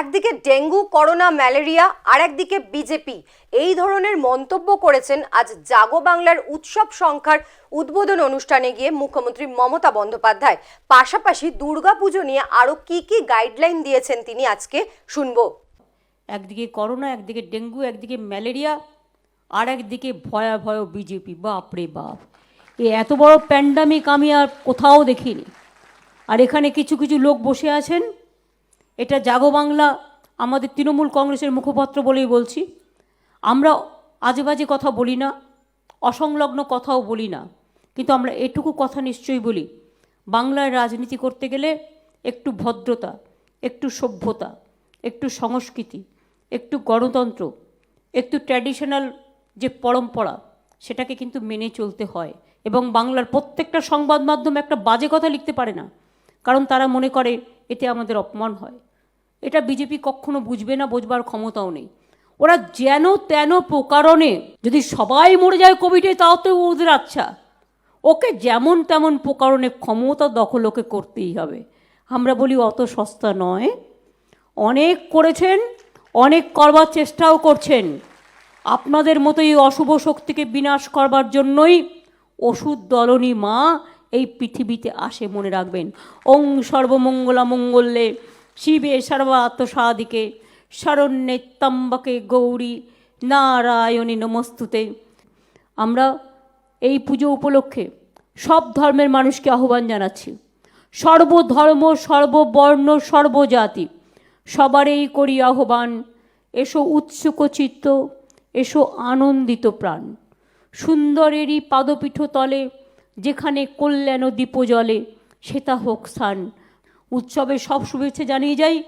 একদিকে dengue, corona, malaria আর একদিকে BJP. এই ধরনের মন্তব্য করেছেন আজ জাগো বাংলার উৎসব সংখ্যার উদ্বোধন অনুষ্ঠানে গিয়ে মুখ্যমন্ত্রী মমতা বন্দ্যোপাধ্যায়। পাশাপাশি দুর্গাপুজো নিয়ে আরও কি কি গাইডলাইন দিয়েছেন তিনি আজকে শুনব। একদিকে করোনা, একদিকে ডেঙ্গু, একদিকে ম্যালেরিয়া আর একদিকে ভয়াভয় বিজেপি। বাপ রে বাপ! এ এত বড় প্যান্ডামিক আমি আর কোথাও দেখিনি। আর এখানে কিছু কিছু লোক বসে আছেন। এটা জাগো বাংলা, আমাদের তৃণমূল কংগ্রেসের মুখপাত্র বলেই বলছি। আমরা আজে বাজে কথা বলি না, অসংলগ্ন কথাও বলি না, কিন্তু আমরা এটুকু কথা নিশ্চয়ই বলি। বাংলায় রাজনীতি করতে গেলে একটু ভদ্রতা, একটু সভ্যতা, একটু সংস্কৃতি, একটু গণতন্ত্র, একটু ট্র্যাডিশনাল যে পরম্পরা, সেটাকে কিন্তু মেনে চলতে হয় এবং বাংলার প্রত্যেকটা সংবাদ মাধ্যম একটা বাজে কথা লিখতে পারে না, কারণ তারা মনে করে এতে আমাদের অপমান হয়। এটা বিজেপি কখনো বুঝবে না, বোঝবার ক্ষমতাও নেই। ওরা যেন তেন প্রকারণে যদি সবাই মরে যায় কোভিডে, তাও তো ওদের আচ্ছা। ওকে যেমন তেমন প্রকারণে ক্ষমতা দখল ওকে করতেই হবে। আমরা বলি, অত সস্তা নয়। অনেক করেছেন, অনেক করবার চেষ্টাও করছেন। আপনাদের মতো এই অশুভ শক্তিকে বিনাশ করবার জন্যই ওষুধ দলনী মা এই পৃথিবীতে আসে মনে রাখবেন। ওং সর্বমঙ্গলা মঙ্গলে, শিবে সর্বাত্মসাদিকে শরণ্যে তম্বকে গৌরী নারায়ণী নমস্তুতে। আমরা এই পুজো উপলক্ষে সব ধর্মের মানুষকে আহ্বান জানাচ্ছি। সর্বধর্ম, সর্ববর্ণ, সর্বজাতি, সবারই করি আহ্বান, এসো উৎসুক চিত্ত, এসো আনন্দিত প্রাণ। সুন্দরেরই পাদপীঠ তলে যেখানে কল্যাণ দীপ জলে সেটা হোক স্থান উৎসবে সব শুভেচ্ছা জানিয়ে যাই।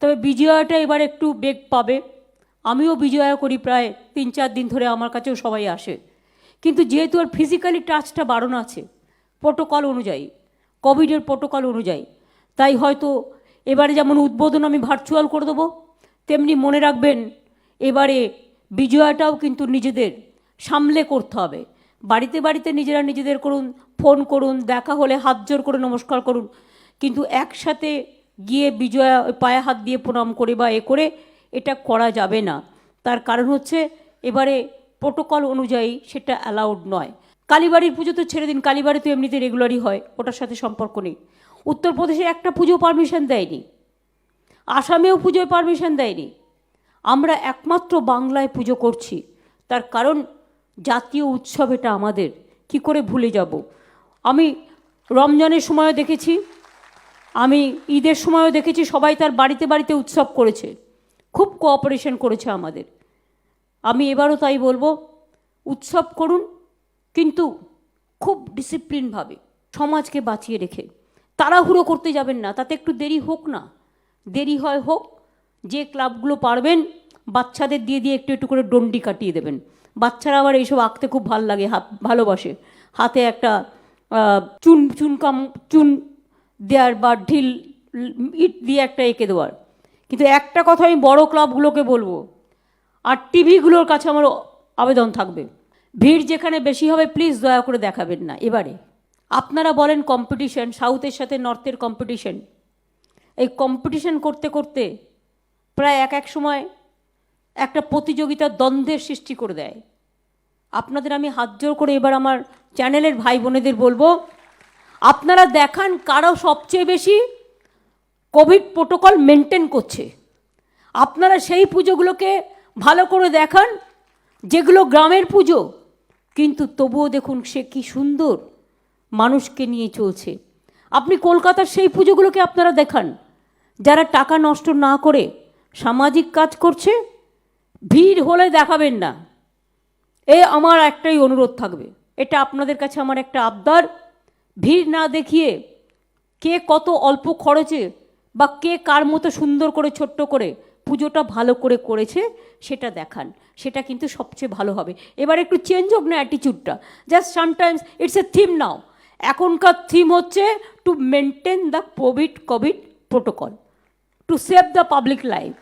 তবে বিজয়াটা এবার একটু বেগ পাবে। আমিও বিজয়া করি প্রায় তিন চার দিন ধরে আমার কাছেও সবাই আসে। কিন্তু যেহেতু আর ফিজিক্যালি টাচটা বারণ আছে প্রোটোকল অনুযায়ী কোভিডের প্রোটোকল অনুযায়ী, তাই হয়তো এবারে যেমন উদ্বোধন আমি ভার্চুয়াল করে দেবো, তেমনি মনে রাখবেন, এবারে বিজয়াটাও কিন্তু নিজেদের সামলে করতে হবে। বাড়িতে বাড়িতে নিজেরা নিজেদের করুন, ফোন করুন, দেখা হলে হাত জোর করে নমস্কার করুন। কিন্তু একসাথে গিয়ে বিজয়া পায়ে হাত দিয়ে প্রণাম করে বা এ করে, এটা করা যাবে না। তার কারণ হচ্ছে, এবারে প্রোটোকল অনুযায়ী সেটা অ্যালাউড নয়। কালীবাড়ির পুজো তো ছেড়ে দিন, কালীবাড়ি তো এমনিতে রেগুলারই হয়, ওটার সাথে সম্পর্ক নেই। উত্তরপ্রদেশে একটা পুজো পারমিশন দেয়নি। আসামেও পুজোয় পারমিশন দেয়নি। আমরা একমাত্র বাংলায় পুজো করছি। তার কারণ জাতীয় উৎসব এটা আমাদের। কি করে ভুলে যাব? আমি রমজানের সময়ও দেখেছি, আমি ঈদের সময়ও দেখেছি, সবাই তার বাড়িতে বাড়িতে উৎসব করেছে। খুব কোঅপারেশন করেছে আমাদের। আমি এবারও তাই বলব, উৎসব করুন, কিন্তু খুব ডিসিপ্লিনভাবে সমাজকে বাঁচিয়ে রেখে। তাড়াহুড়ো করতে যাবেন না, তাতে একটু দেরি হোক না। দেরি হয় হোক, যে ক্লাবগুলো পারবেন, বাচ্চাদের দিয়ে দিয়ে একটু একটু করে ডন্ডি কাটিয়ে দেবেন। বাচ্চারা আবার এইসব আঁকতে খুব ভালো লাগে ভালোবাসে। হাতে একটা চুন চুনকাম চুন দেওয়ার বা ঢিল, ইট দিয়ে একটা এঁকে দেওয়ার। কিন্তু একটা কথা আমি বড় ক্লাবগুলোকে বলব, আর টিভিগুলোর কাছে আমার আবেদন থাকবে, ভিড় যেখানে বেশি হবে প্লিজ দয়া করে দেখাবেন না। এবারে, আপনারা বলেন কম্পিটিশন সাউথের সাথে নর্থের কম্পিটিশন এই কম্পিটিশন করতে করতে প্রায় এক এক সময় একটা প্রতিযোগিতার দ্বন্দ্বের সৃষ্টি করে দেয়। আপনাদের আমি হাত জোর করে এবার আমার চ্যানেলের ভাই বোনেদের বলব, আপনারা দেখান কারও সবচেয়ে বেশি কোভিড প্রোটোকল মেনটেন করছে। আপনারা সেই পুজোগুলোকে ভালো করে দেখান, যেগুলো গ্রামের পুজো, কিন্তু তবুও দেখুন সে কি সুন্দর মানুষকে নিয়ে চলছে। আপনি কলকাতার সেই পুজোগুলোকে আপনারা দেখান, যারা টাকা নষ্ট না করে সামাজিক কাজ করছে ভিড় হলে দেখাবেন না। এ আমার একটাই অনুরোধ থাকবে। এটা আপনাদের কাছে আমার একটা আবদার। ভিড় না দেখিয়ে কে কত অল্প খরচে বা কে কার মতো সুন্দর করে, ছোট্ট করে পুজোটা ভালো করে করেছে সেটা দেখান। সেটা কিন্তু সবচেয়ে ভালো হবে। এবার একটু চেঞ্জ হোক না অ্যাটিচিউডটা just sometimes it's a theme now এখনকার থিম হচ্ছে to maintain the COVID COVID protocol to save the public life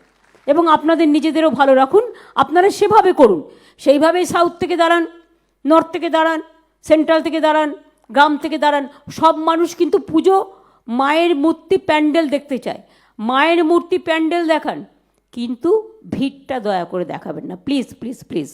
এবং আপনাদের নিজেদেরও ভালো রাখুন, আপনারা সেভাবে করুন। সেইভাবেই সাউথ থেকে দাঁড়ান নর্থ থেকে দাঁড়ান সেন্ট্রাল থেকে দাঁড়ান, গ্রাম থেকে দাঁড়ান, সব মানুষ কিন্তু পুজো মায়ের মূর্তি প্যান্ডেল দেখতে চায়। মায়ের মূর্তি প্যান্ডেল দেখান, কিন্তু ভিড়টা দয়া করে দেখাবেন না। Please please please